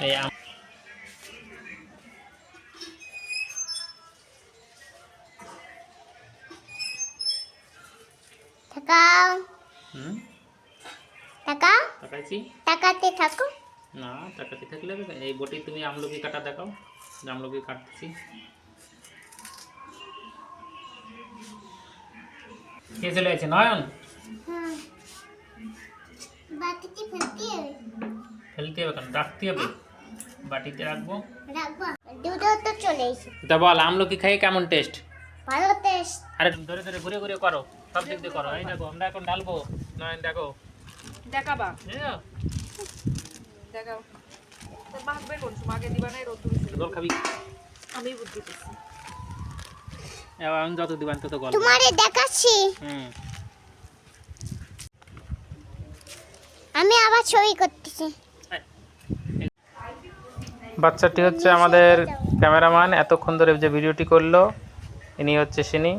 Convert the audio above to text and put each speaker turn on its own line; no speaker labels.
এই
তাকাও
হুম?
তাকাও
তাকাইছি
তাকাতে থাকো।
না তাকাতে থাকলে এই বটি তুমি আমলকি কাটা দেখাও। আমলকি কাটতেছি। কে চলে আছে নয়ন?
হুম বাটিতে ফেলতে? হবে
কেন রাখতে হবে। বাটিতে রাখব।
রাখবা? দুটো তো চলে এসে
তা বল আমলকি খাই কেমন টেস্ট
ভালো টেস্ট
আরে ধরে ধরে ঘুরে ঘুরে করো সব দিক দিয়ে করো। এই দেখো আমরা এখন ঢালবো নয়ন দেখো।
দেখাবা? দেখাও। মাখবে কোন সময় আগে দিবা নাই রোদ
জল খাবি?
আমি বুদ্ধি দিচ্ছি
এবার আমি যত দিবান তত গল্প।
তোমারে দেখাচ্ছি।
হুম।
আমি আবার ছবি করতেছি।
বাচ্চাটি হচ্ছে আমাদের ক্যামেরাম্যান। এতক্ষণ ধরে যে ভিডিওটি করল ইনি হচ্ছে সিনি।